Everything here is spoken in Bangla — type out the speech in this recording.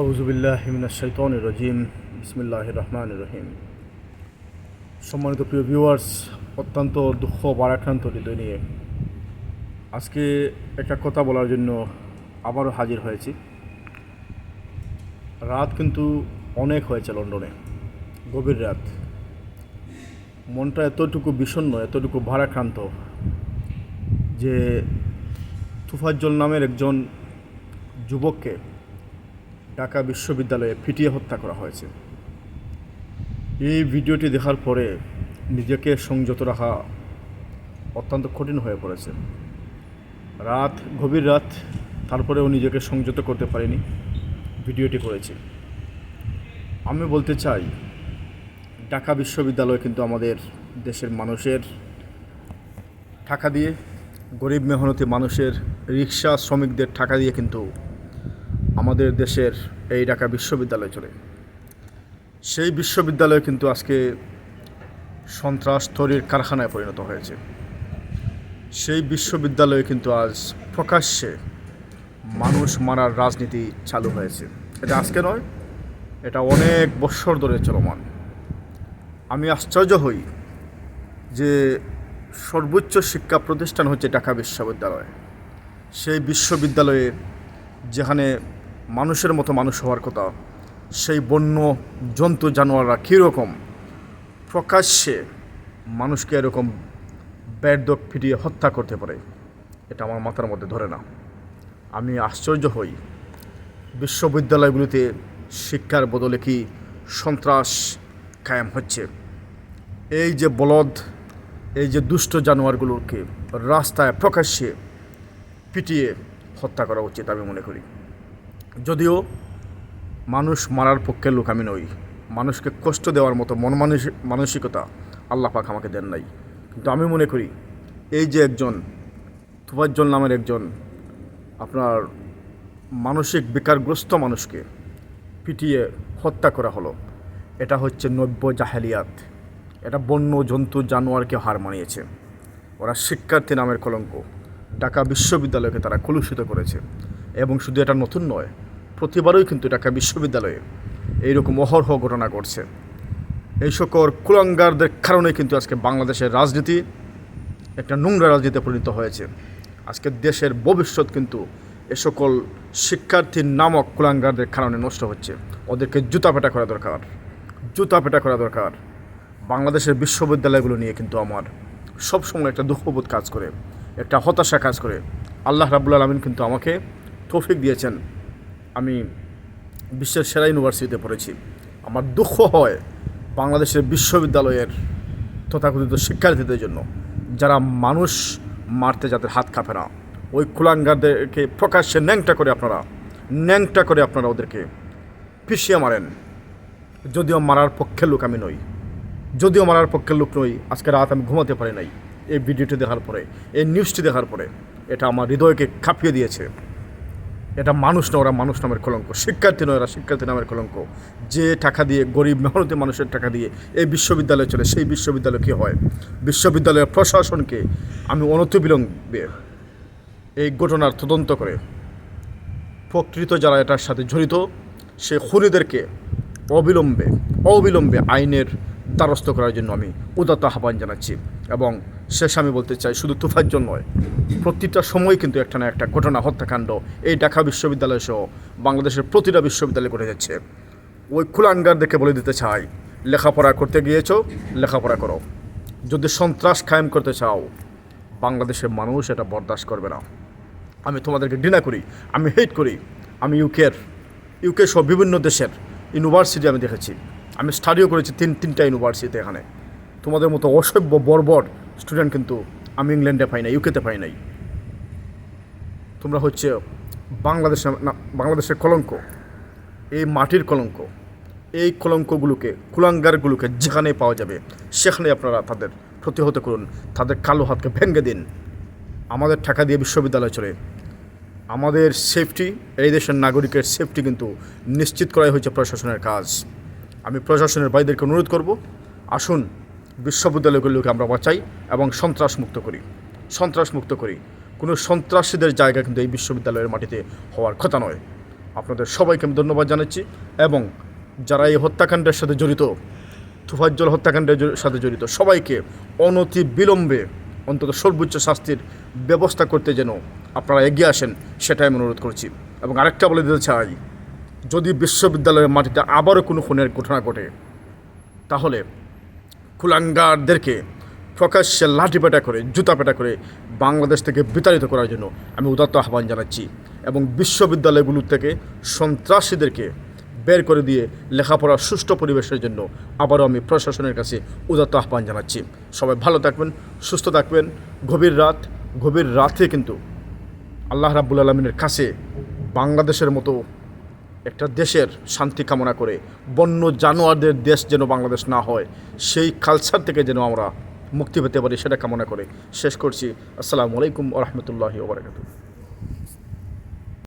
আউজুবিল্লাহ শৈতন রজিম। বিসমিল্লাহ রহমান রহিম। সম্মানিত প্রিয় ভিউয়ার্স অত্যন্ত দুঃখ বারাক্রান্ত হৃদয় নিয়ে আজকে একটা কথা বলার জন্য আবারও হাজির হয়েছি। রাত কিন্তু অনেক হয়েছে লন্ডনে। গভীর রাত। মনটা এতটুকু বিষণ্ণ, এতটুকু ভারাক্রান্ত যে তুফাজ্জল নামের একজন যুবককে ঢাকা বিশ্ববিদ্যালয়ে পিটিয়ে হত্যা করা হয়েছে। এই ভিডিওটি দেখার পরে নিজেকে সংযত রাখা অত্যন্ত কঠিন হয়ে পড়েছে। রাত, গভীর রাত, তারপরেও নিজেকে সংযত করতে পারিনি, ভিডিওটি করেছি। আমি বলতে চাই, ঢাকা বিশ্ববিদ্যালয় কিন্তু আমাদের দেশের মানুষের টাকা দিয়ে, গরিব মেহনতি মানুষের রিক্সা শ্রমিকদের টাকা দিয়ে কিন্তু আমাদের দেশের এই ঢাকা বিশ্ববিদ্যালয় চলে। সেই বিশ্ববিদ্যালয় কিন্তু আজকে সন্ত্রাস তৈরির কারখানায় পরিণত হয়েছে। সেই বিশ্ববিদ্যালয়ে কিন্তু আজ প্রকাশ্যে মানুষ মারার রাজনীতি চালু হয়েছে। এটা আজকে নয়, এটা অনেক বৎসর ধরে চলমান। আমি আশ্চর্য হই যে সর্বোচ্চ শিক্ষা প্রতিষ্ঠান হচ্ছে ঢাকা বিশ্ববিদ্যালয়। সেই বিশ্ববিদ্যালয়ে যেখানে মানুষের মতো মানুষ হওয়ার কথা। সেই বন্য জন্তু জানোয়াররা কীরকম? প্রকাশ্যে মানুষকে এরকম ব্যাডদক ফিটিয়ে হত্যা করতে পারে। এটা আমার মাথার মধ্যে ধরে না। আমি আশ্চর্য হই। বিশ্ববিদ্যালয়গুলিতে শিক্ষার বদলে কি সন্ত্রাস কায়েম হচ্ছে? এই যে বলদ, এই যে দুষ্ট জানোয়ারগুলোকে রাস্তায় প্রকাশ্যে পিটিয়ে হত্যা করা উচিত আমি মনে করি। যদিও মানুষ মারার পক্ষে লোক আমি নই। মানুষকে কষ্ট দেওয়ার মতো মন মানসি- মানসিকতা আল্লাহ পাক আমাকে দেন নাই। কিন্তু আমি মনে করি, এই যে একজন, তুফাজ্জল নামের একজন, আপনার মানসিক বেকারগ্রস্ত মানুষকে পিটিয়ে হত্যা করা হলো, এটা হচ্ছে নব্য জাহেলিয়াত। এটা বন্য জন্তু জানোয়ারকে হার মানিয়েছে। ওরা শিক্ষার্থী নামের কলঙ্ক। ঢাকা বিশ্ববিদ্যালয়কে তারা কলুষিত করেছে। এবং শুধু এটা নতুন নয়, প্রতিবারই কিন্তু ঢাকা বিশ্ববিদ্যালয়ে এইরকম অহরহ ঘটনা ঘটছে। এই সকল কুলাঙ্গারদের কারণে কিন্তু আজকে বাংলাদেশের রাজনীতি একটা নোংরা রাজনীতিতে পরিণত হয়েছে। আজকে দেশের ভবিষ্যৎ কিন্তু এ সকল শিক্ষার্থীর নামক কুলাঙ্গারদের কারণে নষ্ট হচ্ছে। ওদেরকে জুতা পেটা করা দরকার, জুতা পেটা করা দরকার। বাংলাদেশের বিশ্ববিদ্যালয়গুলো নিয়ে কিন্তু আমার সবসময় একটা দুঃখবোধ কাজ করে, একটা হতাশা কাজ করে। আল্লাহ রাবুল আলমিন কিন্তু আমাকে তৌফিক দিয়েছেন, আমি বিশ্বের সেরা ইউনিভার্সিটিতে পড়েছি। আমার দুঃখ হয় বাংলাদেশের বিশ্ববিদ্যালয়ের তথাকথিত শিক্ষার্থীদের জন্য, যারা মানুষ মারতে যাদের হাত কাঁপে না। ওই কুলাঙ্গারদেরকে প্রকাশ্যে ন্যাংটা করে আপনারা, ন্যাংটা করে আপনারা ওদেরকে পিছিয়ে মারেন। যদিও মারার পক্ষের লোক আমি নই। যদিও মারার পক্ষের লোক নই, আজকে রাত আমি ঘুমাতে পারি নাই। এই ভিডিওটি দেখার পরে, এই নিউজটি দেখার পরে, এটা আমার হৃদয়কে কাঁপিয়ে দিয়েছে। এটা মানুষ নয় ওরা মানুষ নামের কলঙ্ক। শিক্ষার্থী নয়, ওরা শিক্ষার্থী নামের কলঙ্ক। যে টাকা দিয়ে, গরিব মেহনতি মানুষের টাকা দিয়ে এই বিশ্ববিদ্যালয় চলে, সেই বিশ্ববিদ্যালয় কী হয়? বিশ্ববিদ্যালয়ের প্রশাসনকে আমি অনতিবিলম্বে এই ঘটনার তদন্ত করে প্রকৃত যারা এটার সাথে জড়িত, সে খুনিদেরকে অবিলম্বে অবিলম্বে আইনের দ্বারস্থ করার জন্য আমি উদাত্ত আহ্বান জানাচ্ছি এবং শেষ আমি বলতে চাই, শুধু তুফাজ্জল নয়, প্রতিটা সময় কিন্তু একটা না একটা ঘটনা, হত্যাকাণ্ড এই ঢাকা বিশ্ববিদ্যালয় সহ বাংলাদেশের প্রতিটা বিশ্ববিদ্যালয়ে ঘটে যাচ্ছে। ওই কুলাঙ্গারদেরকে বলে দিতে চাই, লেখাপড়া করতে গিয়েছো, লেখাপড়া করো। যদি সন্ত্রাস কায়েম করতে চাও, বাংলাদেশের মানুষ এটা বরদাস্ত করবে না। আমি তোমাদেরকে ঘৃণা করি, আমি হেট করি, আমি ইউকের ইউকে সহ বিভিন্ন দেশের ইউনিভার্সিটি আমি দেখেছি। আমি স্টাডিও করেছি তিন, তিনটা ইউনিভার্সিটি এখানে। তোমাদের মতো অসভ্য, বর্বর স্টুডেন্ট কিন্তু আমি ইংল্যান্ডে পাই নাই ইউকেতে পাই নাই। তোমরা হচ্ছে বাংলাদেশের না, বাংলাদেশের কলঙ্ক, এই মাটির কলঙ্ক, এই কলঙ্কগুলোকে, কুলাঙ্গারগুলোকে যেখানে পাওয়া যাবে সেখানে আপনারা তাদের প্রতিহত করুন, তাদের কালো হাতকে ভেঙে দিন। আমাদের টাকা দিয়ে বিশ্ববিদ্যালয় চলে। আমাদের সেফটি এই দেশের নাগরিকের সেফটি কিন্তু নিশ্চিত করাই হয়েছে প্রশাসনের কাজ। আমি প্রশাসনের ভাইদেরকে অনুরোধ করব, আসুন বিশ্ববিদ্যালয়গুলোকে আমরা বাঁচাই এবং সন্ত্রাস মুক্ত করি। সন্ত্রাস মুক্ত করি। কোনো সন্ত্রাসীদের জায়গা কিন্তু এই বিশ্ববিদ্যালয়ের মাটিতে হওয়ার কথা নয়। আপনাদের সবাইকে আমি ধন্যবাদ জানাচ্ছি এবং যারা এই হত্যাকাণ্ডের সাথে জড়িত, তুফাজ্জল হত্যাকাণ্ডের সাথে জড়িত, সবাইকে অনতি বিলম্বে অন্তত সর্বোচ্চ শাস্তির ব্যবস্থা করতে যেন আপনারা এগিয়ে আসেন, সেটাই আমি অনুরোধ করছি। এবং আরেকটা বলে দিতে চাই, যদি বিশ্ববিদ্যালয়ের মাটিতে আবারও কোনো খুনের ঘটনা ঘটে, তাহলে কুলাঙ্গারদেরকে প্রকাশ্যে লাঠি পেটা করে, জুতা পেটা করে বাংলাদেশ থেকে বিতাড়িত করার জন্য আমি উদাত্ত আহ্বান জানাচ্ছি এবং বিশ্ববিদ্যালয়গুলোর থেকে সন্ত্রাসীদেরকে বের করে দিয়ে লেখাপড়ার সুষ্ঠু পরিবেশের জন্য আবারও আমি প্রশাসনের কাছে উদাত্ত আহ্বান জানাচ্ছি। সবাই ভালো থাকবেন, সুস্থ থাকবেন, গভীর রাত, গভীর রাতে কিন্তু আল্লাহ রাব্বুল আলমিনের কাছে বাংলাদেশের মতো একটা দেশের শান্তি কামনা করে বন্য জানোয়ারদের দেশ যেন বাংলাদেশ না হয়, সেই কালচার থেকে যেন আমরা মুক্তি পেতে পারি, সেটা কামনা করে শেষ করছি। আসসালামু আলাইকুম রহমতুল্লাহি ওবরাকাতু